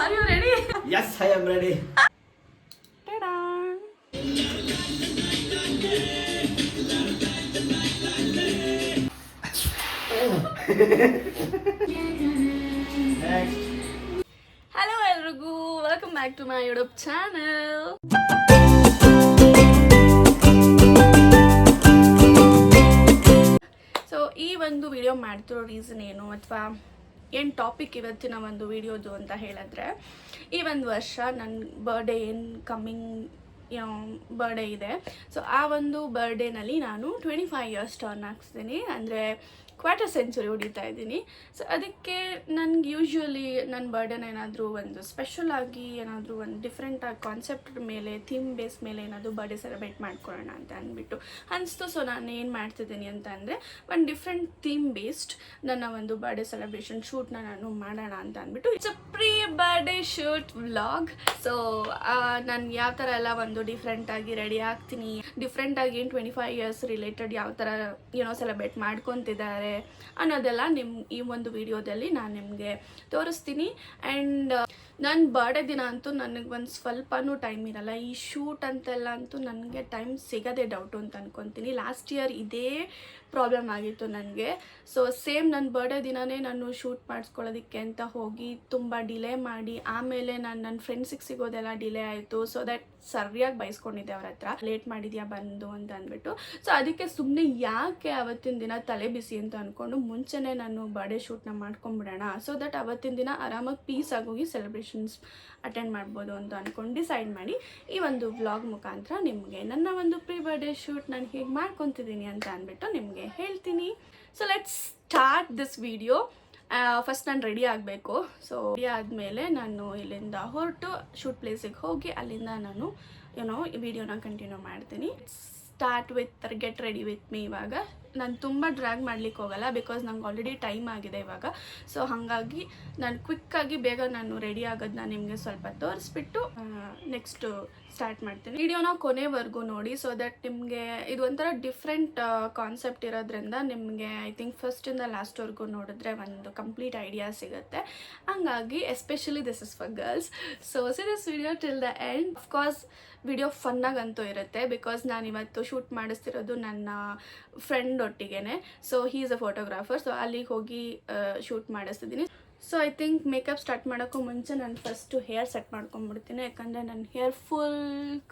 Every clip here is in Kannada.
Are you ready Yes, I am ready. Hello ಎಲ್ರಿಗೂ welcome back to my YouTube channel so ಈ ಒಂದು ವಿಡಿಯೋ ಮಾಡ್ತಿರೋ ರೀಸನ್ ಏನು ಅಥವಾ ಏನು ಟಾಪಿಕ್ ಇವತ್ತಿನ ಒಂದು ವಿಡಿಯೋದು ಅಂತ ಹೇಳಿದ್ರೆ, ಈ ಒಂದು ವರ್ಷ ನನ್ನ ಬರ್ಡೇ ಏನು ಕಮ್ಮಿಂಗ್ ಬರ್ಡೇ ಇದೆ. ಸೊ ಆ ಒಂದು ಬರ್ಡೇನಲ್ಲಿ ನಾನು ಟ್ವೆಂಟಿ ಫೈವ್ ಇಯರ್ಸ್ ಟರ್ನ್ ಹಾಕ್ಸ್ತೀನಿ. ಅಂದರೆ ಕ್ವಾರ್ಟರ್ ಸೆಂಚುರಿ ಹೊಡಿತಾ ಇದ್ದೀನಿ. ಸೊ ಅದಕ್ಕೆ ನನಗೆ ಯೂಶ್ವಲಿ ನನ್ನ ಬರ್ಡನ್ ಏನಾದರೂ ಒಂದು ಸ್ಪೆಷಲ್ ಆಗಿ ಏನಾದರೂ ಒಂದು ಡಿಫ್ರೆಂಟ್ ಆಗಿ ಕಾನ್ಸೆಪ್ಟ್ ಮೇಲೆ ಥೀಮ್ ಬೇಸ್ ಮೇಲೆ ಏನಾದರೂ ಬರ್ಡೇ ಸೆಲೆಬ್ರೇಟ್ ಮಾಡ್ಕೊಳ್ಳೋಣ ಅಂತ ಅಂದ್ಬಿಟ್ಟು ಅನಿಸ್ತು. ಸೊ ನಾನು ಏನು ಮಾಡ್ತಿದ್ದೀನಿ ಅಂತ ಅಂದರೆ, ಒಂದು ಡಿಫ್ರೆಂಟ್ ಥೀಮ್ ಬೇಸ್ಡ್ ನನ್ನ ಒಂದು ಬರ್ಡೇ ಸೆಲೆಬ್ರೇಷನ್ ಶೂಟ್ನ ನಾನು ಮಾಡೋಣ ಅಂತ ಅಂದ್ಬಿಟ್ಟು. It's a pre birthday shoot vlog so ನಾನು ಯಾವ ಥರ ಎಲ್ಲ ಒಂದು ಡಿಫ್ರೆಂಟಾಗಿ ರೆಡಿ ಆಗ್ತೀನಿ ಡಿಫ್ರೆಂಟಾಗಿ ಏನು ಟ್ವೆಂಟಿ ಫೈವ್ ಇಯರ್ಸ್ ರಿಲೇಟೆಡ್ ಯಾವ ಥರ ಏನೋ ಸೆಲೆಬ್ರೇಟ್ ಮಾಡ್ಕೊತಿದ್ದಾರೆ ಅನ್ನೋದೆಲ್ಲ ನಿಮ್ ಈ ಒಂದು ವಿಡಿಯೋದಲ್ಲಿ ನಾನು ನಿಮಗೆ ತೋರಿಸ್ತೀನಿ. ಆ್ಯಂಡ್ ನನ್ನ ಬರ್ಡೇ ದಿನ ಅಂತೂ ನನಗೆ ಒಂದು ಸ್ವಲ್ಪನೂ ಟೈಮ್ ಇರಲ್ಲ. ಈ ಶೂಟ್ ಅಂತೆಲ್ಲ ಅಂತೂ ನನಗೆ ಟೈಮ್ ಸಿಗೋದೇ ಡೌಟು ಅಂತ ಅನ್ಕೊತೀನಿ. ಲಾಸ್ಟ್ ಇಯರ್ ಇದೇ ಪ್ರಾಬ್ಲಮ್ ಆಗಿತ್ತು ನನಗೆ. ಸೊ ಸೇಮ್ ನನ್ನ ಬರ್ಡೇ ದಿನವೇ ನಾನು ಶೂಟ್ ಮಾಡಿಸ್ಕೊಳ್ಳೋದಕ್ಕೆ ಅಂತ ಹೋಗಿ ತುಂಬ ಡಿಲೇ ಮಾಡಿ, ಆಮೇಲೆ ನಾನು ನನ್ನ ಫ್ರೆಂಡ್ಸಿಗೆ ಸಿಗೋದೆಲ್ಲ ಡಿಲೇ ಆಯಿತು. ಸೊ ದಟ್ ಸರಿಯಾಗಿ ಬೈಸ್ಕೊಂಡಿದ್ದೆ ಅವ್ರ ಹತ್ರ. ಲೇಟ್ ಮಾಡಿದ್ಯಾ, ಬಂದು ಅಂತ ಅಂದ್ಬಿಟ್ಟು. ಸೊ ಅದಕ್ಕೆ ಸುಮ್ಮನೆ ಯಾಕೆ ಅವತ್ತಿನ ದಿನ ತಲೆ ಬಿಸಿ ಅಂತ ಅಂದ್ಕೊಂಡು ಮುಂಚೆನೇ ನಾನು ಬರ್ಡೇ ಶೂಟ್ನ ಮಾಡ್ಕೊಂಬಿಡೋಣ? ಸೊ ದಟ್ ಅವತ್ತಿನ ದಿನ ಆರಾಮಾಗಿ ಪೀಸ್ ಆಗೋಗಿ ಸೆಲೆಬ್ರೇಷನ್ಸ್ ಅಟೆಂಡ್ ಮಾಡ್ಬೋದು ಅಂತ ಅಂದ್ಕೊಂಡು ಡಿಸೈಡ್ ಮಾಡಿ ಈ ಒಂದು ವ್ಲಾಗ್ ಮುಖಾಂತರ ನಿಮಗೆ ನನ್ನ ಒಂದು ಪ್ರೀ ಬರ್ಡೇ ಶೂಟ್ ನಾನು ಹೇಗೆ ಮಾಡ್ಕೊತಿದ್ದೀನಿ ಅಂತ ಅಂದ್ಬಿಟ್ಟು ನಿಮಗೆ ಹೇಳ್ತೀನಿ. So let's start this video first ನಾನು ರೆಡಿ ಆಗಬೇಕು. ಸೊ ರೆಡಿ ಆದಮೇಲೆ ನಾನು ಇಲ್ಲಿಂದ ಹೊರಟು ಶೂಟ್ ಪ್ಲೇಸಿಗೆ ಹೋಗಿ ಅಲ್ಲಿಂದ ನಾನು ಏನೋ ವಿಡಿಯೋನ ಕಂಟಿನ್ಯೂ ಮಾಡ್ತೀನಿ. Start with get ready with me ಇವಾಗ. ನಾನು ತುಂಬ ಡ್ರ್ಯಾಗ್ ಮಾಡ್ಲಿಕ್ಕೆ ಹೋಗಲ್ಲ ಬಿಕಾಸ್ ನಂಗೆ ಆಲ್ರೆಡಿ ಟೈಮ್ ಆಗಿದೆ ಇವಾಗ. ಸೊ ಹಾಗಾಗಿ ನಾನು ಕ್ವಿಕ್ಕಾಗಿ ಬೇಗ ನಾನು ರೆಡಿ ಆಗೋದನ್ನ ನಿಮಗೆ ಸ್ವಲ್ಪ ತೋರಿಸ್ಬಿಟ್ಟು ನೆಕ್ಸ್ಟು ಸ್ಟಾರ್ಟ್ ಮಾಡ್ತೀನಿ. ವಿಡಿಯೋನ ಕೊನೆವರೆಗೂ ನೋಡಿ ಸೊ ದಟ್ ನಿಮಗೆ ಇದು ಒಂಥರ ಡಿಫ್ರೆಂಟ್ ಕಾನ್ಸೆಪ್ಟ್ ಇರೋದ್ರಿಂದ ನಿಮಗೆ ಐ ಥಿಂಕ್ ಫಸ್ಟಿಂದ ಲಾಸ್ಟ್ವರೆಗೂ ನೋಡಿದ್ರೆ ಒಂದು ಕಂಪ್ಲೀಟ್ ಐಡಿಯಾ ಸಿಗುತ್ತೆ. ಹಂಗಾಗಿ especially this is for girls so see this video till the end of course video ಫನ್ನಾಗಂತೂ ಇರುತ್ತೆ ಬಿಕಾಸ್ ನಾನು ಇವತ್ತು ಶೂಟ್ ಮಾಡಿಸ್ತಿರೋದು ನನ್ನ friend ಒಟ್ಟಿಗೆನೆ. So he is a photographer so ಅಲ್ಲಿಗೆ ಹೋಗಿ shoot ಮಾಡಿಸ್ತಿದ್ದೀನಿ so I think makeup start ಮಾಡೋಕ್ಕೂ ಮುಂಚೆ ನಾನು ಫಸ್ಟು ಹೇರ್ ಸೆಟ್ ಮಾಡ್ಕೊಂಡ್ಬಿಡ್ತೀನಿ ಯಾಕಂದರೆ ನನ್ನ hair full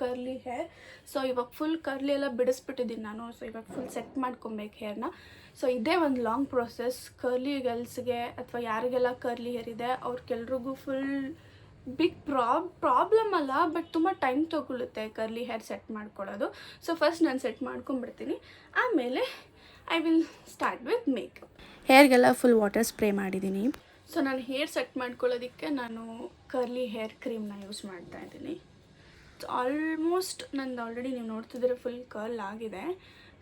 curly hair so ಇವಾಗ ಫುಲ್ ಕರ್ಲಿ ಎಲ್ಲ ಬಿಡಿಸ್ಬಿಟ್ಟಿದ್ದೀನಿ ನಾನು. ಸೊ ಇವಾಗ ಫುಲ್ ಸೆಟ್ ಮಾಡ್ಕೊಬೇಕು ಹೇರ್ನ ಸೊ ಇದೇ ಒಂದು ಲಾಂಗ್ ಪ್ರೊಸೆಸ್ ಕರ್ಲಿ ಗರ್ಲ್ಸ್ಗೆ ಅಥವಾ ಯಾರಿಗೆಲ್ಲ ಕರ್ಲಿ ಹೇರ್ ಇದೆ, ಅವ್ರಿಗೆಲ್ರಿಗೂ ಫುಲ್ ಬಿಗ್ ಪ್ರಾಬ್ ಪ್ರಾಬ್ಲಮ್ ಅಲ್ಲ ಬಟ್ ತುಂಬ ಟೈಮ್ ತೊಗೊಳುತ್ತೆ ಕರ್ಲಿ ಹೇರ್ ಸೆಟ್ ಮಾಡ್ಕೊಳ್ಳೋದು. ಸೊ ಫಸ್ಟ್ ನಾನು ಸೆಟ್ ಮಾಡ್ಕೊಂಡ್ಬಿಡ್ತೀನಿ. ಆಮೇಲೆ I will start with makeup ಹೇರ್ಗೆಲ್ಲ full water spray ಮಾಡಿದ್ದೀನಿ? ಸೊ ನಾನು ಹೇರ್ ಸೆಟ್ ಮಾಡ್ಕೊಳ್ಳೋದಕ್ಕೆ ನಾನು ಕರ್ಲಿ ಹೇರ್ ಕ್ರೀಮ್ನ ಯೂಸ್ ಮಾಡ್ತಾ ಇದ್ದೀನಿ. ಆಲ್ಮೋಸ್ಟ್ ನಂದು ಆಲ್ರೆಡಿ ನೀವು ನೋಡ್ತಿದ್ರೆ ಫುಲ್ ಕರ್ಲ್ ಆಗಿದೆ.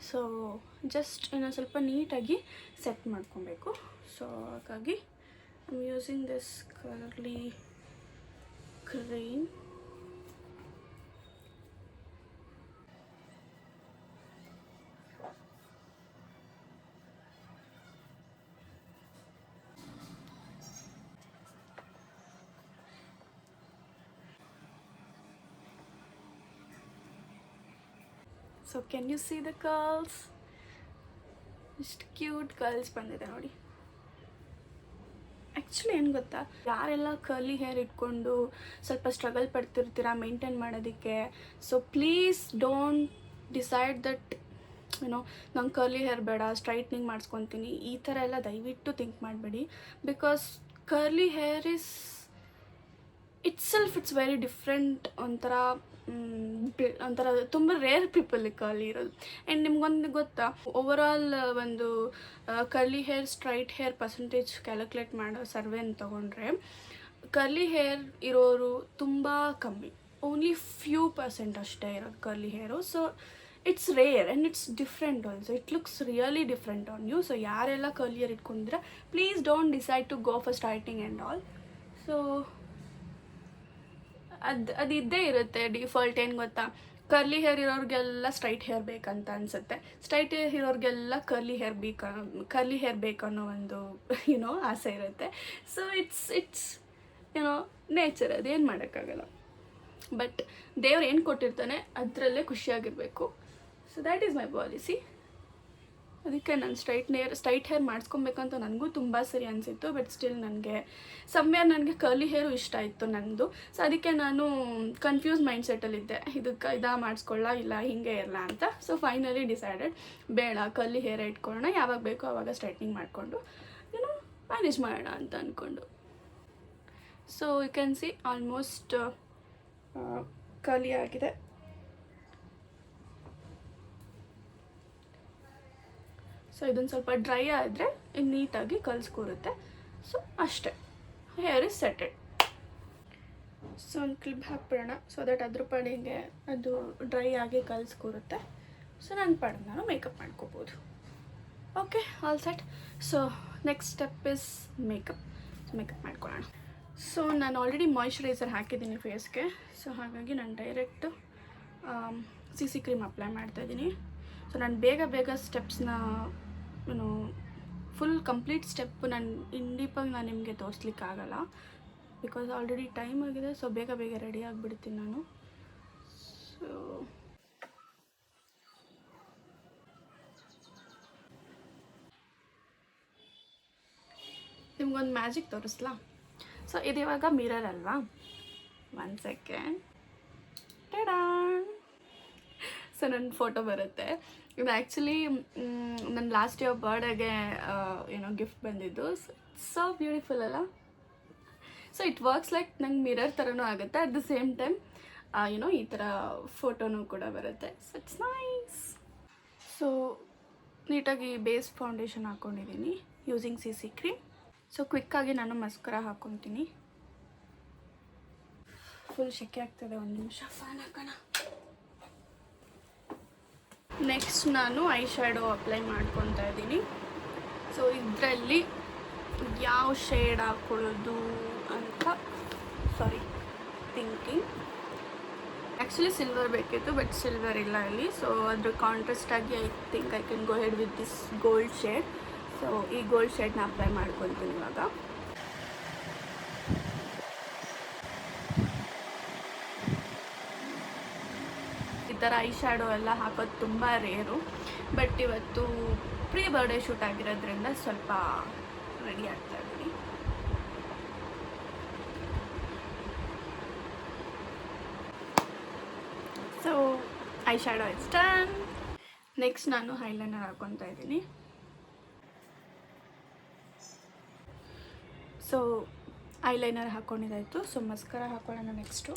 ಸೊ ಜಸ್ಟ್ ಇನ್ನೊಂದು ಸ್ವಲ್ಪ ನೀಟಾಗಿ ಸೆಟ್ ಮಾಡ್ಕೊಬೇಕು. ಸೊ ಹಾಗಾಗಿ I am using this curly cream so can you see the curls ಇಷ್ಟು ಕ್ಯೂಟ್ ಕರ್ಲ್ಸ್ ಬಂದಿದೆ ನೋಡಿ. ಆ್ಯಕ್ಚುಲಿ ಏನು ಗೊತ್ತಾ? ಯಾರೆಲ್ಲ ಕರ್ಲಿ ಹೇರ್ ಇಟ್ಕೊಂಡು ಸ್ವಲ್ಪ ಸ್ಟ್ರಗಲ್ ಪಡ್ತಿರ್ತೀರಾ ಮೇಂಟೈನ್ ಮಾಡೋದಕ್ಕೆ? So please don't decide that ಏನೋ ನಂಗೆ ಕರ್ಲಿ ಹೇರ್ ಬೇಡ ಸ್ಟ್ರೈಟ್ನಿಂಗ್ ಮಾಡಿಸ್ಕೊತೀನಿ. ಈ ಥರ ಎಲ್ಲ ದಯವಿಟ್ಟು ಥಿಂಕ್ ಮಾಡಬೇಡಿ. Because curly hair is itself it's very different ಒಂಥರ ಒಂಥರ ತುಂಬ ರೇರ್ ಪೀಪಲ್ ಕರ್ಲಿ ಇರೋದು ಆ್ಯಂಡ್ ನಿಮ್ಗೊಂದು ಗೊತ್ತಾ ಓವರ್ ಆಲ್ ಒಂದು curly hair straight hair percentage calculate ಮಾಡೋ ಸರ್ವೆನ ತೊಗೊಂಡ್ರೆ ಕರ್ಲಿ ಹೇರ್ ಇರೋರು ತುಂಬ ಕಮ್ಮಿ. ಓನ್ಲಿ ಫ್ಯೂ ಪರ್ಸೆಂಟ್ ಅಷ್ಟೇ ಇರೋದು curly hair so it's rare and it's different also it looks really different on you so ಯಾರೆಲ್ಲ curly hair ಇಟ್ಕೊಂಡಿದ್ರೆ please don't decide to go for starting and all so ಅದು ಅದು ಇದ್ದೇ ಇರುತ್ತೆ ಡಿಫಾಲ್ಟ್ ಏನು ಗೊತ್ತಾ? ಕರ್ಲಿ ಹೇರ್ ಇರೋರಿಗೆಲ್ಲ ಸ್ಟ್ರೈಟ್ ಹೇರ್ ಬೇಕಂತ ಅನಿಸುತ್ತೆ. ಸ್ಟ್ರೈಟ್ ಹೇರ್ ಇರೋರಿಗೆಲ್ಲ ಕರ್ಲಿ ಹೇರ್ ಬೇಕ ಕರ್ಲಿ ಹೇರ್ ಬೇಕನ್ನೋ ಒಂದು ಏನೋ ಆಸೆ ಇರುತ್ತೆ. ಸೊ ಇಟ್ಸ್ ಇಟ್ಸ್ ಏನೋ ನೇಚರ್ ಅದು ಏನು ಮಾಡೋಕ್ಕಾಗಲ್ಲ. ಬಟ್ ದೇವ್ರು ಏನು ಕೊಟ್ಟಿರ್ತಾನೆ ಅದರಲ್ಲೇ ಖುಷಿಯಾಗಿರಬೇಕು. So that is my policy ಅದಕ್ಕೆ ನಾನು ಸ್ಟ್ರೈಟ್ ನೇರ್, ಸ್ಟ್ರೈಟ್ ಹೇರ್ ಮಾಡಿಸ್ಕೊಬೇಕಂತ ನನಗೂ ತುಂಬ ಸರಿ ಅನಿಸಿತ್ತು ಬಟ್ ಸ್ಟಿಲ್ ನನಗೆ ಸಮ್ವೇರ್ ನನಗೆ ಕರ್ಲಿ ಹೇರು ಇಷ್ಟ ಇತ್ತು ನನ್ನದು ಸೊ ಅದಕ್ಕೆ ನಾನು ಕನ್ಫ್ಯೂಸ್ ಮೈಂಡ್ ಸೆಟ್ಟಲ್ಲಿದ್ದೆ ಇದಕ್ಕೆ ಇದಾ ಮಾಡಿಸ್ಕೊಳ್ಳ, ಇಲ್ಲ ಹಿಂಗೆ ಇರಲ್ಲ ಅಂತ. ಸೊ ಫೈನಲಿ ಡಿಸೈಡೆಡ್ ಬೇಡ ಕರ್ಲಿ ಹೇರ್ ಇಟ್ಕೊಳ್ಳೋಣ ಯಾವಾಗ ಬೇಕೋ ಆವಾಗ ಸ್ಟ್ರೈಟ್ನಿಂಗ್ ಮಾಡಿಕೊಂಡು ಏನೋ ಮ್ಯಾನೇಜ್ ಮಾಡೋಣ ಅಂತ ಅಂದ್ಕೊಂಡು so you can see almost curly ಆಗಿದೆ. ಸೊ ಇದೊಂದು ಸ್ವಲ್ಪ ಡ್ರೈ ಆದರೆ ನೀಟಾಗಿ ಕಲಿಸ್ಕೊರುತ್ತೆ. ಸೊ ಅಷ್ಟೇ. ಹೇರ್ ಇಸ್ ಸೆಟೆಡ್ ಸೊ ಒಂದು ಕ್ಲಿಪ್ ಹಾಕ್ಬಿಡೋಣ. ಸೊ ದಟ್ ಅದ್ರ ಪಾಡಿಗೆ ಅದು ಡ್ರೈ ಆಗಿ ಕಲಿಸ್ಕೊರುತ್ತೆ. ಸೊ ನನ್ನ ಪಾಡಿಗೆ ನಾನು ಮೇಕಪ್ ಮಾಡ್ಕೋಬೋದು. Okay all set so next step is makeup makeup ಮಾಡ್ಕೊಳ್ಳೋಣ ಸೊ ನಾನು ಆಲ್ರೆಡಿ ಮಾಯಿಶ್ಚರೈಸರ್ ಹಾಕಿದ್ದೀನಿ ಫೇಸ್ಗೆ ಸೊ ಹಾಗಾಗಿ ನಾನು direct C C cream apply ಮಾಡ್ತಾಯಿದ್ದೀನಿ ಸೊ ನಾನು ಬೇಗ ಬೇಗ ಸ್ಟೆಪ್ಸ್ನ ಏನು ಫುಲ್ ಕಂಪ್ಲೀಟ್ ಸ್ಟೆಪ್ ನಾನು ಇನ್ ಡೀಪಾಗಿ ನಾನು ನಿಮಗೆ ತೋರಿಸ್ಲಿಕ್ಕಾಗಲ್ಲ. ಬಿಕಾಸ್ ಆಲ್ರೆಡಿ ಟೈಮ್ ಆಗಿದೆ ಸೊ ಬೇಗ ಬೇಗ ರೆಡಿ ಆಗಿಬಿಡ್ತೀನಿ ನಾನು. ಸೊ ನಿಮ್ಗೊಂದು ಮ್ಯಾಜಿಕ್ ತೋರಿಸ್ಲಾ? ಸೊ ಇದು ಇವಾಗ ಮಿರರ್ ಅಲ್ವಾ? ಒನ್ ಸೆಕೆಂಡ್ ಟಡಾ ಸೊ ನನ್ನ ಫೋಟೋ ಬರುತ್ತೆ. ಇದು ಆ್ಯಕ್ಚುಲಿ ನನ್ನ ಲಾಸ್ಟ್ ಇಯರ್ ಬರ್ಡೇಗೆ ಏನೋ ಗಿಫ್ಟ್ ಬಂದಿದ್ದು. ಸೊ ಬ್ಯೂಟಿಫುಲ್ ಅಲ್ಲ? ಸೊ ಇಟ್ ವರ್ಕ್ಸ್ ಲೈಕ್ ನಂಗೆ ಮಿರರ್ ಥರನೂ ಆಗುತ್ತೆ. ಅಟ್ ದ ಸೇಮ್ ಟೈಮ್ ಏನೋ ಈ ಥರ ಫೋಟೋನೂ ಕೂಡ ಬರುತ್ತೆ. ಸೊ ಇಟ್ಸ್ ನೈಸ್ ಸೊ ನೀಟಾಗಿ ಬೇಸ್ ಫೌಂಡೇಶನ್ ಹಾಕ್ಕೊಂಡಿದ್ದೀನಿ using C C cream so ಕ್ವಿಕ್ಕಾಗಿ ನಾನು ಮಸ್ಕರ ಹಾಕ್ಕೊತೀನಿ ಫುಲ್ ಶೆಕೆ ಆಗ್ತದೆ ಒಂದು ನಿಮಿಷ. ಫ್ಯಾನ್ ಹಾಕೋಣ ನೆಕ್ಸ್ಟ್ ನಾನು ಐ ಶ್ಯಾಡೋ ಅಪ್ಲೈ ಮಾಡ್ಕೊತಾ ಇದ್ದೀನಿ. ಸೊ ಇದರಲ್ಲಿ ಯಾವ ಶೇಡ್ ಹಾಕ್ಕೊಳ್ಳೋದು ಅಂತ ಸಾರಿ ಥಿಂಕಿಂಗ್ ಆ್ಯಕ್ಚುಲಿ ಸಿಲ್ವರ್ ಬೇಕಿತ್ತು ಬಟ್ ಸಿಲ್ವರ್ ಇಲ್ಲ ಇಲ್ಲಿ. ಸೊ ಅದ್ರ ಕಾಂಟ್ರಾಸ್ಟ್ ಆಗಿ I think I can go head with this gold shade so ಈ ಗೋಲ್ಡ್ ಶೇಡ್ನ ಅಪ್ಲೈ ಮಾಡ್ಕೊತೀನಿ ಇವಾಗ. ಥರ ಐ ಶ್ಯಾಡೋ ಎಲ್ಲ ಹಾಕೋದು ತುಂಬ ರೇರು ಬಟ್ ಇವತ್ತು ಪ್ರೀ ಬರ್ಡೇ ಶೂಟ್ ಆಗಿರೋದ್ರಿಂದ ಸ್ವಲ್ಪ ರೆಡಿ ಆಗ್ತಾ ಇದ್ದೀನಿ. So eye shadow it's done next ನಾನು ಹೈಲೈನರ್ ಹಾಕೊತಾ ಇದ್ದೀನಿ. ಸೊ ಐಲೈನರ್ ಹಾಕ್ಕೊಂಡಿದ್ದಾಯಿತು ಸೊ ಮಸ್ಕರ ಹಾಕೊಳ್ಳೋಣ ನೆಕ್ಸ್ಟು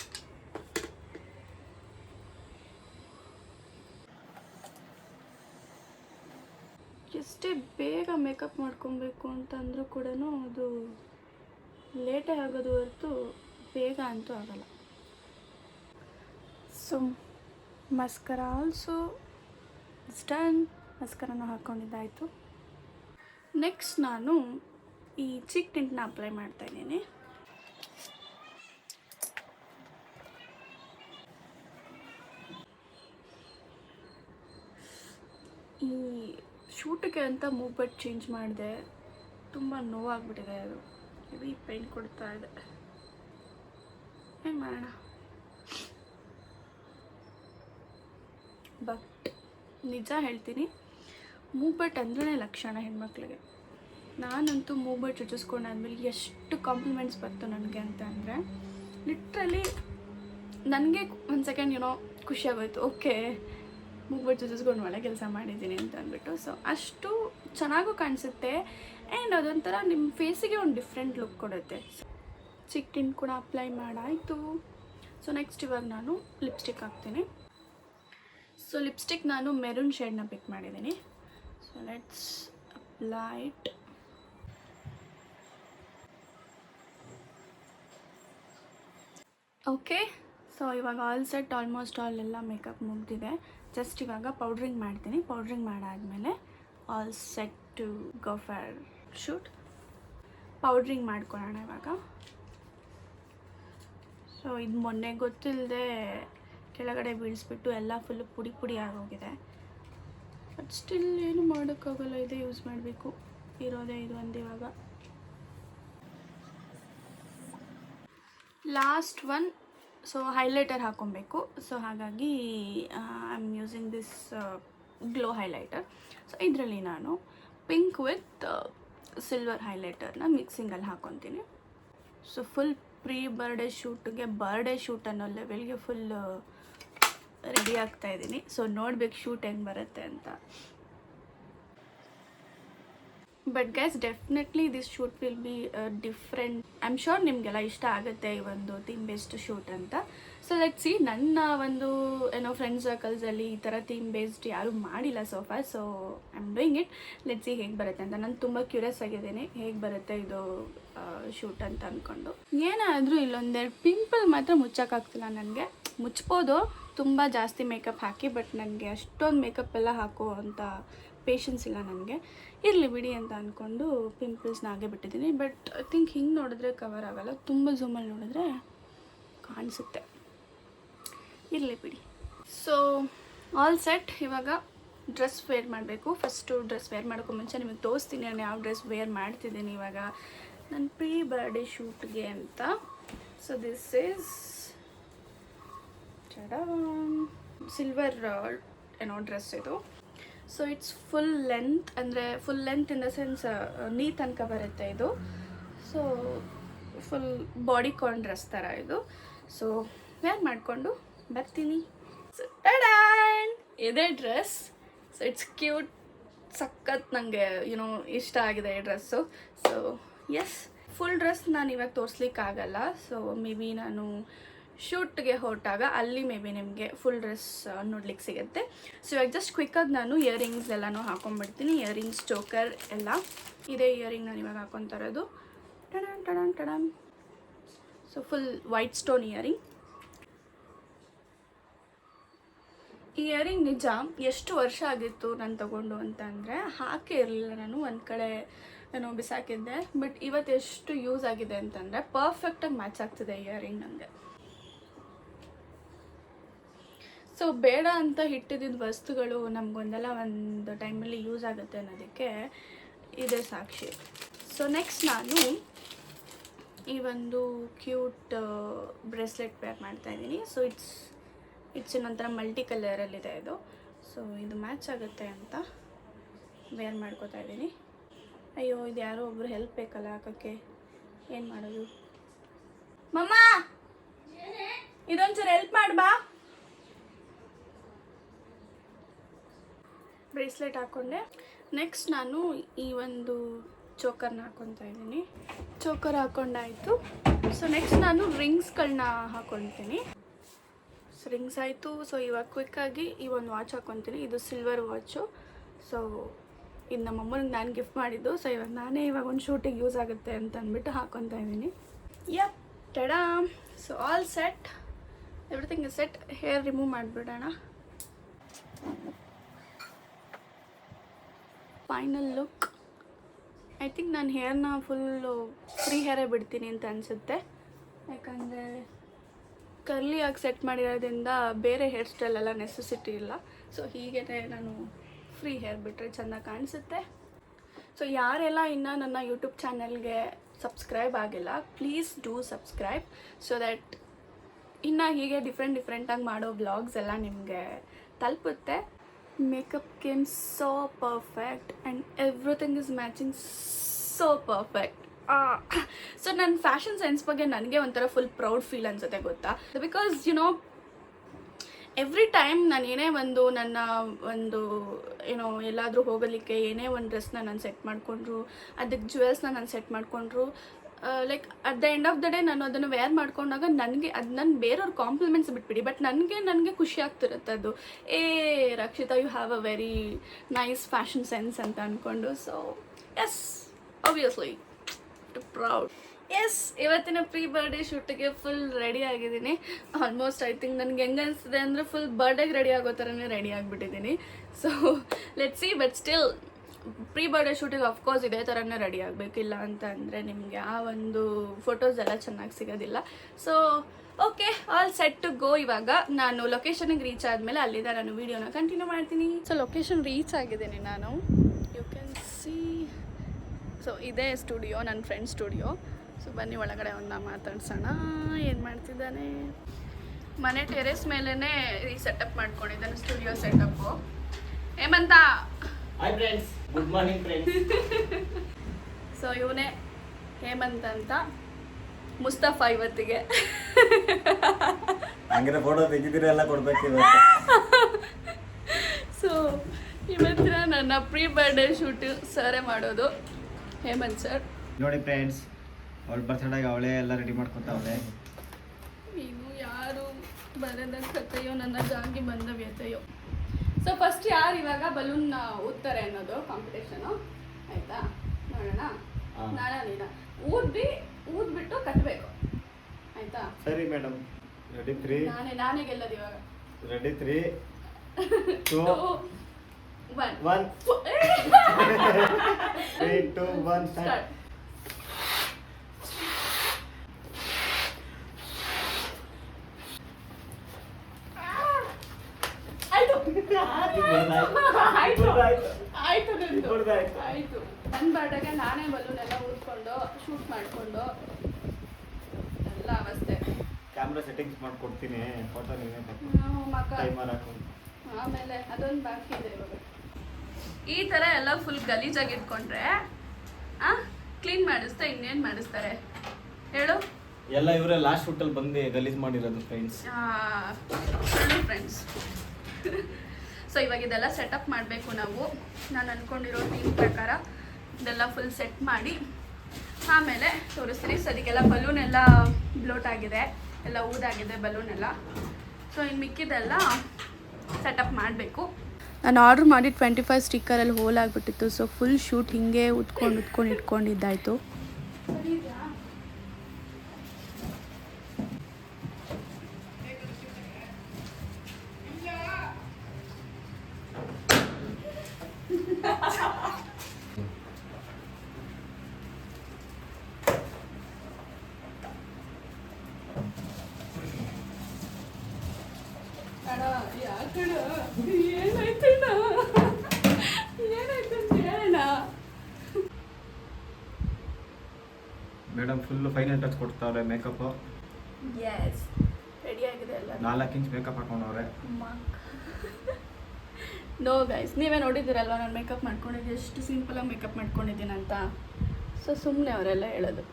ಎಷ್ಟೇ ಬೇಗ ಮೇಕಪ್ ಮಾಡ್ಕೊಬೇಕು ಅಂತಂದರೂ ಕೂಡ ಅದು ಲೇಟೇ ಆಗೋದು ಹೊರತು ಬೇಗ ಅಂತೂ ಆಗಲ್ಲ. ಸೊ ಮಸ್ಕರ ಆಲ್ಸೋ ಸ್ಟನ್ ಮಸ್ಕರನೂ ಹಾಕ್ಕೊಂಡಿದ್ದಾಯಿತು ನೆಕ್ಸ್ಟ್ ನಾನು ಈ ಚಿಕ್ ಟಿಂಟ್ನ ಅಪ್ಲೈ ಮಾಡ್ತಾ ಇದ್ದೀನಿ. ಈ ಶೂಟಿಗೆ ಅಂತ ಮೂವ್ಬಟ್ ಚೇಂಜ್ ಮಾಡಿದೆ. ತುಂಬ ನೋವಾಗ್ಬಿಟ್ಟಿದೆ ಅದು. ಹೆವಿ ಪೈನ್ ಕೊಡ್ತಾ ಇದೆ. ಹೆಂಗೆ ಮಾಡೋಣ? ಬಟ್ ನಿಜ ಹೇಳ್ತೀನಿ ಮೂವ್ಬಟ್ ಅಂದ್ರೇ ಲಕ್ಷಣ ಹೆಣ್ಮಕ್ಳಿಗೆ. ನಾನಂತೂ ಮೂವ್ಬಟ್ ಚುಚ್ಚಿಸ್ಕೊಂಡಾದ್ಮೇಲೆ ಎಷ್ಟು ಕಾಂಪ್ಲಿಮೆಂಟ್ಸ್ ಬಂತು ನನಗೆ ಅಂತ ಅಂದರೆ ಲಿಟ್ರಲಿ ನನಗೆ ಒಂದು ಸೆಕೆಂಡ್ ಏನೋ ಖುಷಿಯಾಗೋಯ್ತು ಓಕೆ ಮೂಗ್ಬಿಟ್ಟು ಚುಚ್ಚಿಸ್ಕೊಂಡು ಒಳ್ಳೆ ಕೆಲಸ ಮಾಡಿದ್ದೀನಿ ಅಂತ ಅಂದ್ಬಿಟ್ಟು. ಸೊ ಅಷ್ಟು ಚೆನ್ನಾಗೂ ಕಾಣಿಸುತ್ತೆ. ಆ್ಯಂಡ್ ಅದೊಂಥರ ನಿಮ್ಮ ಫೇಸಿಗೆ ಒಂದು ಡಿಫ್ರೆಂಟ್ ಲುಕ್ ಕೊಡುತ್ತೆ. ಚಿಕ್ ಕೂಡ ಅಪ್ಲೈ ಮಾಡಾಯಿತು. ಸೊ ನೆಕ್ಸ್ಟ್ ಇವಾಗ ನಾನು ಲಿಪ್ಸ್ಟಿಕ್ ಹಾಕ್ತೀನಿ. ಸೊ ಲಿಪ್ಸ್ಟಿಕ್ ನಾನು ಮೆರೂನ್ ಶೇಡ್ನ ಪಿಕ್ ಮಾಡಿದ್ದೀನಿ. So let's apply it okay so ಇವಾಗ ಆಲ್ ಸೆಟ್ ಆಲ್ಮೋಸ್ಟ್ ಆಲ್ ಎಲ್ಲ ಮೇಕಪ್ ಮುಗ್ದಿದೆ. ಜಸ್ಟ್ ಇವಾಗ ಪೌಡ್ರಿಂಗ್ ಮಾಡ್ತೀನಿ. ಪೌಡ್ರಿಂಗ್ ಮಾಡಾದಮೇಲೆ all set to go for shoot powdering ಮಾಡ್ಕೊಳ್ಳೋಣ ಇವಾಗ. ಸೊ ಇದು ಮೊನ್ನೆ ಗೊತ್ತಿಲ್ಲದೆ ಕೆಳಗಡೆ ಬೀಳಿಸ್ಬಿಟ್ಟು ಎಲ್ಲ ಫುಲ್ಲು ಪುಡಿ ಪುಡಿ ಆಗೋಗಿದೆ. ಬಟ್ ಸ್ಟಿಲ್ ಏನು ಮಾಡೋಕ್ಕಾಗಲ್ಲ, ಇದೇ ಯೂಸ್ ಮಾಡಬೇಕು. ಇರೋದೇ ಇದು ಒಂದು ಇವಾಗ. ಲಾಸ್ಟ್ ಒನ್ ಸೊ ಹೈಲೈಟರ್ ಹಾಕೊಬೇಕು. ಸೊ ಹಾಗಾಗಿ I am using this glow highlighter so ಇದರಲ್ಲಿ ನಾನು ಪಿಂಕ್ ವಿತ್ ಸಿಲ್ವರ್ ಹೈಲೈಟರ್ನ ಮಿಕ್ಸಿಂಗಲ್ಲಿ ಹಾಕೊತೀನಿ. ಸೊ ಫುಲ್ ಪ್ರೀ ಬರ್ಡೇ ಶೂಟ್ಗೆ ಬರ್ಡೇ ಶೂಟ್ ಅನ್ನೋ ಲೆವೆಲ್ಗೆ ಫುಲ್ ರೆಡಿ ಆಗ್ತಾ ಇದ್ದೀನಿ. ಸೊ ನೋಡ್ಬೇಕು ಶೂಟ್ ಹೆಂಗೆ ಬರುತ್ತೆ ಅಂತ. But guys definitely this shoot will be different I am sure ನಿಮಗೆಲ್ಲ ಇಷ್ಟ ಆಗುತ್ತೆ ಈ ಒಂದು ಥೀಮ್ ಬೇಸ್ಡ್ ಶೂಟ್ ಅಂತ. ಸೊ ಲೆಟ್ ಸಿ ನನ್ನ ಒಂದು ಏನೋ ಫ್ರೆಂಡ್ ಸರ್ಕಲ್ಸಲ್ಲಿ ಈ ಥರ ಥೀಮ್ ಬೇಸ್ಡ್ ಯಾರೂ ಮಾಡಿಲ್ಲ so far so I am doing it let see ಹೇಗೆ ಬರುತ್ತೆ ಅಂತ. ನಾನು ತುಂಬ ಕ್ಯೂರಿಯಸ್ ಆಗಿದ್ದೀನಿ ಹೇಗೆ ಬರುತ್ತೆ ಇದು ಶೂಟ್ ಅಂತ ಅಂದ್ಕೊಂಡು ಏನಾದರೂ ಇಲ್ಲೊಂದೆರಡು ಪಿಂಪಲ್ ಮಾತ್ರ ಮುಚ್ಚೋಕ್ಕಾಗ್ತಿಲ್ಲ ನನಗೆ. ಮುಚ್ಬೋದು. ತುಂಬ ಜಾಸ್ತಿ ಮೇಕಪ್ ಹಾಕಿ ಬಟ್ ನನಗೆ ಅಷ್ಟೊಂದು ಮೇಕಪ್ ಎಲ್ಲ ಹಾಕೋ ಅಂತ ಪೇಷನ್ಸ್ ಇಲ್ಲ ನನಗೆ. ಇರಲಿ ಬಿಡಿ ಅಂತ ಅಂದ್ಕೊಂಡು ಪಿಂಪಲ್ಸ್ನ ಹಾಗೆ ಬಿಟ್ಟಿದ್ದೀನಿ. ಬಟ್ ಐ ಥಿಂಕ್ ಹಿಂಗೆ ನೋಡಿದ್ರೆ ಕವರ್ ಆಗಲ್ಲ. ತುಂಬ ಝೂಮಲ್ಲಿ ನೋಡಿದ್ರೆ ಕಾಣಿಸುತ್ತೆ. ಇರಲಿ ಬಿಡಿ. ಸೊ ಆಲ್ ಸೆಟ್ ಇವಾಗ ಡ್ರೆಸ್ ವೇರ್ ಮಾಡಬೇಕು. ಫಸ್ಟು ಡ್ರೆಸ್ ವೇರ್ ಮಾಡೋಕ್ಕೂ ಮುಂಚೆ ನಿಮಗೆ ತೋರಿಸ್ತೀನಿ ನಾನು ಯಾವ ಡ್ರೆಸ್ ವೇರ್ ಮಾಡ್ತಿದ್ದೀನಿ ಇವಾಗ. ನನ್ನ ಪ್ರೀ ಬರ್ಡೇ ಶೂಟ್ಗೆ ಅಂತ. ಸೊ ದಿಸ್ ಈಸ್ ಸಿಲ್ವರ್ ಏನೋ ಡ್ರೆಸ್ ಇದು. ಸೊ ಇಟ್ಸ್ ಫುಲ್ ಲೆಂತ್ ಅಂದರೆ full length in the sense knee ತನಕ ಬರುತ್ತೆ ಇದು. So full bodycon dress ಥರ ಇದು. ಸೊ ವೇರ್ ಮಾಡಿಕೊಂಡು ಬರ್ತೀನಿ! ಇದೇ ಡ್ರೆಸ್ ಸೊ ಇಟ್ಸ್ ಕ್ಯೂಟ್ ಸಖತ್ ನನಗೆ ಯುನೋ ಇಷ್ಟ ಆಗಿದೆ ಈ dress so yes full dress ನಾನು ಇವಾಗ ತೋರಿಸ್ಲಿಕ್ಕಾಗಲ್ಲ. ಸೊ ಮೇ ಬಿ ನಾನು ಶೂಟ್ಗೆ ಹೊರಟಾಗ ಅಲ್ಲಿ ಮೇ ಬಿ ನಿಮಗೆ ಫುಲ್ ಡ್ರೆಸ್ ನೋಡ್ಲಿಕ್ಕೆ ಸಿಗುತ್ತೆ. ಸೊ ಇವಾಗ ಜಸ್ಟ್ ಕ್ವಿಕ್ಕಾಗಿ ನಾನು ಇಯರಿಂಗ್ಸ್ ಎಲ್ಲನೂ ಹಾಕೊಂಡ್ಬಿಡ್ತೀನಿ ಇಯರಿಂಗ್ಸ್ ಚೋಕರ್ ಎಲ್ಲ ಇದೇ ಇಯರಿಂಗ್ ನಾನು ಇವಾಗ ಹಾಕೊತಾ ಇರೋದು. ಟಡನ್ ಟಡನ್ ಟಡನ್ so full white stone earring ಈ ಇಯರಿಂಗ್ ನಿಜ ಎಷ್ಟು ವರ್ಷ ಆಗಿತ್ತು ನಾನು ತಗೊಂಡು ಅಂತ ಅಂದರೆ ಹಾಕೇ ಇರಲಿಲ್ಲ ನಾನು. ಒಂದು ಕಡೆ ನಾನು ಬಿಸಾಕಿದ್ದೆ. ಬಟ್ ಇವತ್ತು ಎಷ್ಟು ಯೂಸ್ ಆಗಿದೆ ಅಂತಂದರೆ ಪರ್ಫೆಕ್ಟಾಗಿ ಮ್ಯಾಚ್ ಆಗ್ತಿದೆ ಇಯರಿಂಗ್ ನನಗೆ ಸೊ ಬೇಡ ಅಂತ ಇಟ್ಟಿದ್ದ ವಸ್ತುಗಳು ನಮಗೊಂದೆಲ್ಲ ಒಂದು ಟೈಮಲ್ಲಿ ಯೂಸ್ ಆಗುತ್ತೆ ಅನ್ನೋದಕ್ಕೆ ಇದೇ ಸಾಕ್ಷಿ. ಸೊ ನೆಕ್ಸ್ಟ್ ನಾನು ಈ ಒಂದು ಕ್ಯೂಟ್ ಬ್ರೇಸ್ಲೆಟ್ ವೇರ್ ಮಾಡ್ತಾ ಇದ್ದೀನಿ. ಸೊ ಇಟ್ಸ್ ಇಟ್ಸ್ ನಂತರ ಮಲ್ಟಿ ಕಲರಲ್ಲಿದೆ ಇದು. ಸೊ ಇದು ಮ್ಯಾಚ್ ಆಗುತ್ತೆ ಅಂತ ವೇರ್ ಮಾಡ್ಕೋತಾ ಇದ್ದೀನಿ. ಅಯ್ಯೋ, ಇದು ಯಾರೋ ಒಬ್ರು ಹೆಲ್ಪ್ ಬೇಕಲ್ಲ ಹಾಕೋಕ್ಕೆ. ಏನು ಮಾಡೋದು? ಮಮ್ಮ! ಇದೊಂಚೂರು ಹೆಲ್ಪ್ ಮಾಡ್ಬಾ ಬ್ರೇಸ್ಲೆಟ್ ಹಾಕ್ಕೊಂಡೆ ನೆಕ್ಸ್ಟ್ ನಾನು ಈ ಒಂದು ಚೋಕರ್ನ ಹಾಕ್ಕೊತಾ ಇದ್ದೀನಿ. ಚೋಕರ್ ಹಾಕ್ಕೊಂಡಾಯಿತು ಸೊ ನೆಕ್ಸ್ಟ್ ನಾನು ರಿಂಗ್ಸ್ಗಳನ್ನ ಹಾಕ್ಕೊತೀನಿ ಸೊ ರಿಂಗ್ಸ್ ಆಯಿತು. ಸೊ ಇವಾಗ ಕ್ವಿಕ್ಕಾಗಿ ಈ ಒಂದು ವಾಚ್ ಹಾಕ್ಕೊತೀನಿ ಇದು ಸಿಲ್ವರ್ ವಾಚು ಸೊ ಇದು ನಮ್ಮ ಅಮ್ಮನಿಗೆ ನಾನು ಗಿಫ್ಟ್ ಮಾಡಿದ್ದು. ಸೊ ಇವಾಗ ನಾನೇ ಇವಾಗ ಒಂದು ಶೂಟಿಗೆ ಯೂಸ್ ಆಗುತ್ತೆ ಅಂತ ಅಂದ್ಬಿಟ್ಟು ಹಾಕ್ಕೊತಾ ಇದ್ದೀನಿ. Yup tada so all set everything is set hair remove ಮಾಡಿಬಿಡೋಣ. ಫೈನಲ್ ಲುಕ್ ಐ ಥಿಂಕ್ ನಾನು ಹೇರ್ನ ಫುಲ್ಲು ಫ್ರೀ ಹೇರೇ ಬಿಡ್ತೀನಿ ಅಂತ ಅನಿಸುತ್ತೆ. ಯಾಕಂದರೆ ಕರ್ಲಿ ಆಗಿ ಸೆಟ್ ಮಾಡಿರೋದ್ರಿಂದ ಬೇರೆ ಹೇರ್ ಸ್ಟೈಲ್ ಎಲ್ಲ ನೆಸೆಸಿಟಿ ಇಲ್ಲ. ಸೊ ಹೀಗೆ ನಾನು ಫ್ರೀ ಹೇರ್ ಬಿಟ್ಟರೆ ಚೆಂದ ಕಾಣಿಸುತ್ತೆ. ಸೊ ಯಾರೆಲ್ಲ ಇನ್ನು ನನ್ನ ಯೂಟ್ಯೂಬ್ ಚಾನಲ್ಗೆ ಸಬ್ಸ್ಕ್ರೈಬ್ ಆಗಿಲ್ಲ please do subscribe so that ಇನ್ನು ಹೀಗೆ ಡಿಫ್ರೆಂಟ್ ಡಿಫ್ರೆಂಟಾಗಿ ಮಾಡೋ ಬ್ಲಾಗ್ಸ್ ಎಲ್ಲ ನಿಮಗೆ ತಲುಪುತ್ತೆ. Makeup came so perfect and everything is matching so perfect so ನನ್ನ ಫ್ಯಾಷನ್ ಸೆನ್ಸ್ ಬಗ್ಗೆ ನನಗೆ ಒಂಥರ ಫುಲ್ ಪ್ರೌಡ್ ಫೀಲ್ ಅನ್ಸುತ್ತೆ ಗೊತ್ತಾ? Because you know every time ನಾನು ಏನೇ ಒಂದು ನನ್ನ ಒಂದು ಏನೋ ಎಲ್ಲಾದರೂ ಹೋಗಲಿಕ್ಕೆ ಏನೇ ಒಂದು ಡ್ರೆಸ್ನ ನಾನು ಸೆಟ್ ಮಾಡಿಕೊಂಡ್ರು ಅದಕ್ಕೆ ಜ್ಯುವೆಲ್ಸ್ನ ನಾನು ಸೆಟ್ ಮಾಡಿಕೊಂಡ್ರು like at the end of the day ನಾನು ಅದನ್ನು ವೇರ್ ಮಾಡ್ಕೊಂಡಾಗ ನನಗೆ ಅದು ನನ್ನ ಬೇರೆಯವ್ರ ಕಾಂಪ್ಲಿಮೆಂಟ್ಸ್ ಬಿಟ್ಬಿಡಿ ಬಟ್ ನನಗೆ ನನಗೆ ಖುಷಿ ಆಗ್ತಿರುತ್ತೆ ಅದು. ಏ, Rakshita you have a very nice fashion sense ಅಂತ ಅಂದ್ಕೊಂಡು so yes obviously proud yes ಇವತ್ತಿನ ಪ್ರೀ ಬರ್ಡೇ ಶೂಟಿಗೆ ಫುಲ್ ರೆಡಿ ಆಗಿದ್ದೀನಿ. ಆಲ್ಮೋಸ್ಟ್ ಐ ಥಿಂಕ್ ನನಗೆ ಹೆಂಗೆ ಅನಿಸ್ತಿದೆ ಅಂದರೆ ಫುಲ್ ಬರ್ಡೇಗೆ ರೆಡಿ ಆಗೋ ಥರನೇ ready ಆಗಿಬಿಟ್ಟಿದ್ದೀನಿ. So let see but still pre birthday ಶೂಟಿಗೆ of course ಇದೇ ಥರನೇ ರೆಡಿ ಆಗಬೇಕಿಲ್ಲ ಅಂತ ಅಂದರೆ ನಿಮಗೆ ಆ ಒಂದು ಫೋಟೋಸ್ ಎಲ್ಲ ಚೆನ್ನಾಗಿ ಸಿಗೋದಿಲ್ಲ. So okay all set to go ಇವಾಗ ನಾನು ಲೊಕೇಶನಿಗೆ ರೀಚ್ ಆದಮೇಲೆ ಅಲ್ಲಿಂದ ನಾನು ವೀಡಿಯೋನ ಕಂಟಿನ್ಯೂ ಮಾಡ್ತೀನಿ. ಸೊ ಲೊಕೇಶನ್ ರೀಚ್ ಆಗಿದ್ದೀನಿ ನಾನು. ಯು ಕ್ಯಾನ್ ಸಿ ಸೊ ಇದೇ ಸ್ಟುಡಿಯೋ ನನ್ನ ಫ್ರೆಂಡ್ ಸ್ಟುಡಿಯೋ ಸೊ ಬನ್ನಿ ಒಳಗಡೆ ಅವನ್ನ ಮಾತಾಡ್ಸೋಣ. ಏನು ಮಾಡ್ತಿದ್ದಾನೆ? ಮನೆ ಟೆರೆಸ್ ಮೇಲೇ ಈ setup ಮಾಡ್ಕೊಂಡಿದ್ದಾನೆ studio setup Hemanth hi friends good morning friends so ಇವನೇ ಹೇಮಂತ್ ಅಂತ ಮುಸ್ತಫಾ ಇವತ್ತಿಗೆ. ಹಂಗಾರೆ ಫೋಟೋ ತೆಗಿದಿರ ಎಲ್ಲ ಕೊಡ್ಬೇಕು ಸೊ ಇವತ್ತಿನ ನನ್ನ ಪ್ರೀ ಬರ್ಡೇ ಶೂಟ್ ಸರೇ ಮಾಡೋದು ಹೇಮಂತ್ ಸರ್ ನೋಡಿ ಫ್ರೆಂಡ್ಸ್ ಅವಳ ಬರ್ತಡೇಗೆ ಅವಳೇ ಎಲ್ಲ ರೆಡಿ ಮಾಡ್ಕೊತಾವಳೆ. ನೀನು ಯಾರು ಬರದ ಕಥೆಯೋ ನನ್ನ ಜಾಗಿ ಬಂದ ವ್ಯಥೆಯೋ ಸೊ ಫಸ್ಟ್ ಯಾರು ಇವಾಗ ಬಲೂನ್ ಊದ್ತಾರೆ ಅನ್ನೋದು ಕಾಂಪಿಟೇಷನು ಆಯ್ತಾ? ನೋಡೋಣ. ನಾಳೆ ನಾನ ನೀನ ಊದ್ಬಿ ಊದ್ಬಿಟ್ಟು ಕಟ್ಟಬೇಕು ಆಯ್ತಾ? ಸರಿ ಮೇಡಮ್ ರೆಡಿ ತ್ರೀ ನಾನೇ ನಾನೇ ಗೆಲ್ಲೋದು ಇವಾಗ. Ready three two one one three two one start ಆಯ್ತು ಆಯ್ತು. ಆಯ್ತು. ಆಯ್ತು ನಂದು ಆಯ್ತು. ನನ್ನ ಬರ್ಡೇಗೆ ನಾನೇ ಬಲೂನ್ ಎಲ್ಲ ಊದ್ಕೊಂಡು ಶೂಟ್ ಮಾಡಿಕೊಂಡು ಎಲ್ಲ ಅವಸ್ಥೆ. ಕ್ಯಾಮ್ರಾ ಸೆಟ್ಟಿಂಗ್ಸ್ ಮಾಡ್ಕೊಡ್ತೀನಿ ಫೋಟೋ ನೀವೇ ಟೈಮರ್ ಹಾಕೊಂಡು ಆಮೇಲೆ ಅದೊಂದು ಬಾಕಿ ಇದೆ ಇವಾಗ. ಈ ಥರ ಎಲ್ಲ ಫುಲ್ ಗಲೀಜಾಗಿ ಇಟ್ಕೊಂಡ್ರೆ ಆ ಕ್ಲೀನ್ ಮಾಡಿಸ್ತಾ ಇನ್ನೇನು ಮಾಡಿಸ್ತಾರೆ? ಹೇಳು. ಎಲ್ಲ ಇವರೇ ಲಾಸ್ಟ್ ಫುಟ್ಟಲ್ಲಿ ಬಂದು ಗಲೀಜ್ ಮಾಡಿರೋದು ಫ್ರೆಂಡ್ಸ್ ಫ್ರೆಂಡ್ಸ್ ಸೊ ಇವಾಗ ಇದೆಲ್ಲ ಸೆಟಪ್ ಮಾಡಬೇಕು ನಾವು. ನಾನು ಅಂದ್ಕೊಂಡಿರೋ ಟೀಮ್ ಪ್ರಕಾರ ಇದೆಲ್ಲ ಫುಲ್ ಸೆಟ್ ಮಾಡಿ ಆಮೇಲೆ ತೋರಿಸ್ತೀನಿ. ಸೊ ಅದಕ್ಕೆಲ್ಲ ಬಲೂನ್ ಎಲ್ಲ ಬ್ಲೋಟ್ ಆಗಿದೆ. ಎಲ್ಲ ಊದಾಗಿದೆ ಬಲೂನ್ ಎಲ್ಲ. ಸೊ ಇನ್ನು ಮಿಕ್ಕಿದೆಲ್ಲ ಸೆಟಪ್ ಮಾಡಬೇಕು. ನಾನು ಆರ್ಡ್ರ್ ಮಾಡಿ ಟ್ವೆಂಟಿ ಫೈವ್ ಸ್ಟಿಕ್ಕರಲ್ಲಿ ಹೋಲ್ ಆಗಿಬಿಟ್ಟಿತ್ತು. ಸೊ ಫುಲ್ ಶೂಟ್ ಹಿಂಗೆ ಉತ್ಕೊಂಡು ಉತ್ಕೊಂಡು ಇಟ್ಕೊಂಡಿದ್ದಾಯಿತು. ಮೇಡಮ್ ಫುಲ್ ಫೈನಲ್ ಟಚ್ ಕೊಡ್ತಾರೆ ಮೇಕಪ್ ಎಸ್ ರೆಡಿ ಆಗಿದೆ ಎಲ್ಲ ನಾಲ್ಕು ಇಂಚ್ ಮೇಕಪ್ ಹಾಕೊಂಡವ್ರೆ. ನೋ ಗೈಸ್ ನೀವೇ ನೋಡಿದ್ದೀರಲ್ವ ನಾನು ಮೇಕಪ್ ಮಾಡ್ಕೊಂಡಿದ್ದೆ ಎಷ್ಟು ಸಿಂಪಲಾಗಿ ಮೇಕಪ್ ಮಾಡ್ಕೊಂಡಿದ್ದೀನಿ ಅಂತ. ಸೊ ಸುಮ್ಮನೆ ಅವರೆಲ್ಲ ಹೇಳೋದು.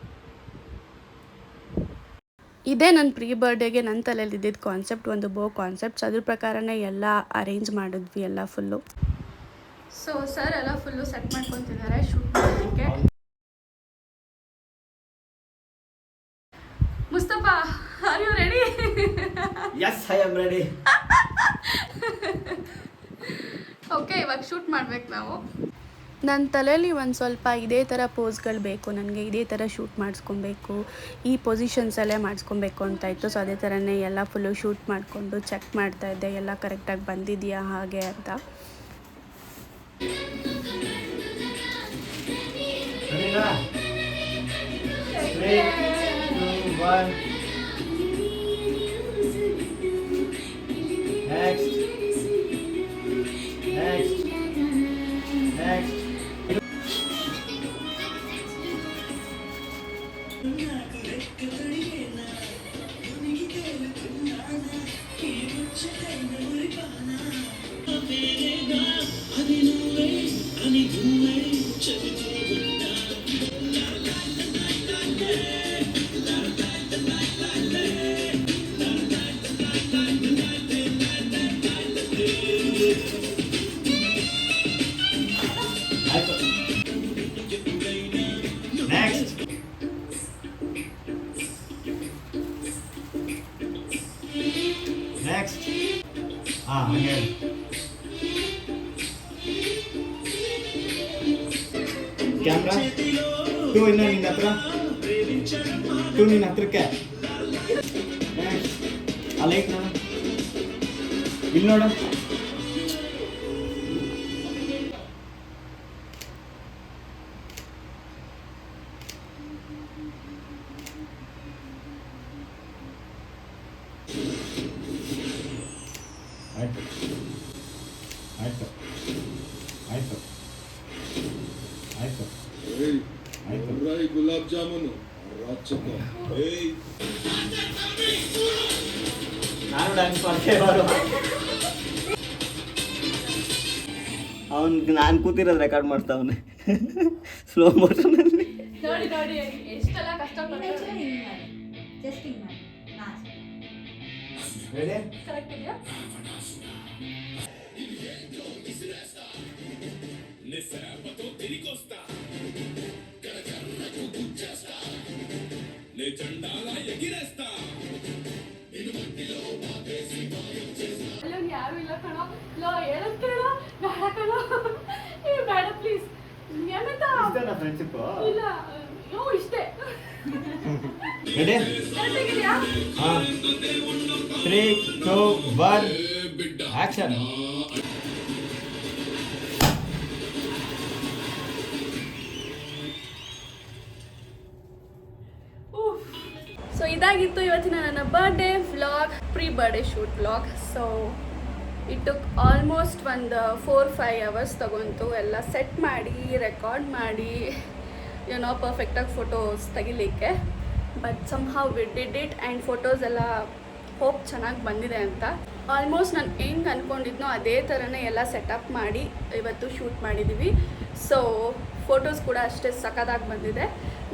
ಇದೇ ನನ್ನ ಪ್ರೀ ಬರ್ಡೇಗೆ ನನ್ನ ತಲೆಯಲ್ಲಿ ಇದ್ದಿದ್ದು ಕಾನ್ಸೆಪ್ಟ್ ಒಂದು ಬೋ ಕಾನ್ಸೆಪ್ಟ್ಸ್ ಅದ್ರ ಪ್ರಕಾರನೇ ಎಲ್ಲ ಅರೇಂಜ್ ಮಾಡಿದ್ವಿ ಎಲ್ಲ ಫುಲ್ಲು ಸೊ ಸರ್ ಎಲ್ಲ ಫುಲ್ಲು ಸೆಟ್ ಮಾಡ್ಕೊತಿದ್ದಾರೆ ಶೂಟ್ ಮಾಡೋದಕ್ಕೆ Mustafa are you ready yes I am ready okay ಇವಾಗ ಶೂಟ್ ಮಾಡ್ಬೇಕು ನಾವು. ನನ್ನ ತಲೆಯಲ್ಲಿ ಒಂದು ಸ್ವಲ್ಪ ಇದೇ ಥರ ಪೋಸ್ಗಳು ಬೇಕು. ನನಗೆ ಇದೇ ಥರ ಶೂಟ್ ಮಾಡಿಸ್ಕೊಬೇಕು. ಈ ಪೊಸಿಷನ್ಸಲ್ಲೇ ಮಾಡಿಸ್ಕೊಬೇಕು ಅಂತ ಇತ್ತು. ಸೊ ಅದೇ ಥರನೇ ಎಲ್ಲ ಫುಲ್ಲು ಶೂಟ್ ಮಾಡಿಕೊಂಡು ಚೆಕ್ ಮಾಡ್ತಾ ಇದ್ದೆ. ಎಲ್ಲ ಕರೆಕ್ಟಾಗಿ ಬಂದಿದೆಯಾ ಹಾಗೆ ಅಂತ. ಒನ್ ಟೂ ನಿನ್ನ ಹತ್ರಕ್ಕೆ ಅಲ್ಲಿ ಇಲ್ಲಿ ನೋಡು. ಕೂತಿರೋದು ರೆಕಾರ್ಡ್ ಮಾಡ್ತಾವನೆ. ಸ್ಲೋ ಮೋಷನಲ್ಲಿ ನೋಡಿ ನೋಡಿ ಎಷ್ಟೆಲ್ಲ ಯಾರು ಇಲ್ಲ ಕಣೋ. ಲೋ ಹೇಳೋದ್ ಕೇಳೋ. ಬೇಡ ಕಣೋ. ಏ ಬೇಡ ಪ್ಲೀಸ್ ಫ್ರೆಂಡ್ಶಿಪ್ ಇಲ್ಲ. ಯೋ ಇಷ್ಟೇ. Ready ಕರೆಕ್ಟಾಗಿದೆಯಾ? Three two one action so ಇದಾಗಿತ್ತು ಇವತ್ತಿನ ನನ್ನ birthday vlog pre birthday shoot vlog so it took almost ಒಂದು ಫೋರ್ ಫೈವ್ ಅವರ್ಸ್ ತಗೊಂತು. ಎಲ್ಲ ಸೆಟ್ ಮಾಡಿ ರೆಕಾರ್ಡ್ ಮಾಡಿ ಏನೋ ಪರ್ಫೆಕ್ಟಾಗಿ ಫೋಟೋಸ್ ತೆಗಿಲಿಕ್ಕೆ. But somehow we did it and photos ಎಲ್ಲ ಹೋಪ್ ಚೆನ್ನಾಗಿ ಬಂದಿದೆ ಅಂತ. ಆಲ್ಮೋಸ್ಟ್ ನಾನು ಹೆಂಗೆ ಅಂದ್ಕೊಂಡಿದ್ನೋ ಅದೇ ಥರನೇ ಎಲ್ಲ ಸೆಟಪ್ ಮಾಡಿ ಇವತ್ತು ಶೂಟ್ ಮಾಡಿದ್ದೀವಿ ಸೊ ಫೋಟೋಸ್ ಕೂಡ ಅಷ್ಟೇ ಸಖತ್ತಾಗಿ ಬಂದಿದೆ.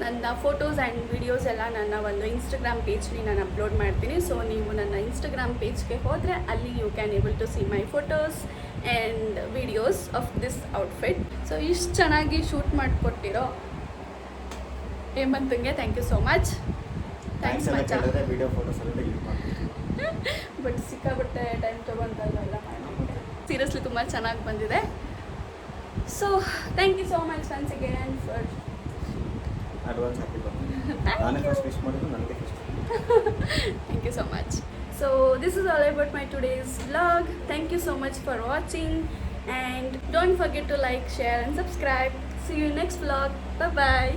ನನ್ನ ಫೋಟೋಸ್ ಆ್ಯಂಡ್ ವಿಡಿಯೋಸ್ ಎಲ್ಲ ನನ್ನ ಒಂದು ಇನ್ಸ್ಟಾಗ್ರಾಮ್ ಪೇಜ್ನಿ ನಾನು ಅಪ್ಲೋಡ್ ಮಾಡ್ತೀನಿ. ಸೊ ನೀವು ನನ್ನ ಇನ್ಸ್ಟಾಗ್ರಾಮ್ ಪೇಜ್ಗೆ ಹೋದರೆ ಅಲ್ಲಿ you can able to see my photos and videos of this outfit so ಇಷ್ಟು ಚೆನ್ನಾಗಿ ಶೂಟ್ ಮಾಡಿಕೊಟ್ಟಿರೋ ಹೇಮಂತಂಗೆ thank you so much thanks much but ಸಿಕ್ಕಾಬಿಟ್ಟೆ time ತೊಗೊಂಡಲ್ಲ ಸೀರಿಯಸ್ಲಿ ತುಂಬ ಚೆನ್ನಾಗಿ ಬಂದಿದೆ. So thank you so much once again for advance ಹಾಕಿ ನಾನೇ ಫಸ್ಟ್ ವಿಶ್ ಮಾಡಿದ್ದು ನನಗೆ first Thank you so much. So this is all about my today's vlog. Thank you so much for watching and don't forget to like, share and subscribe. See you next vlog. Bye bye.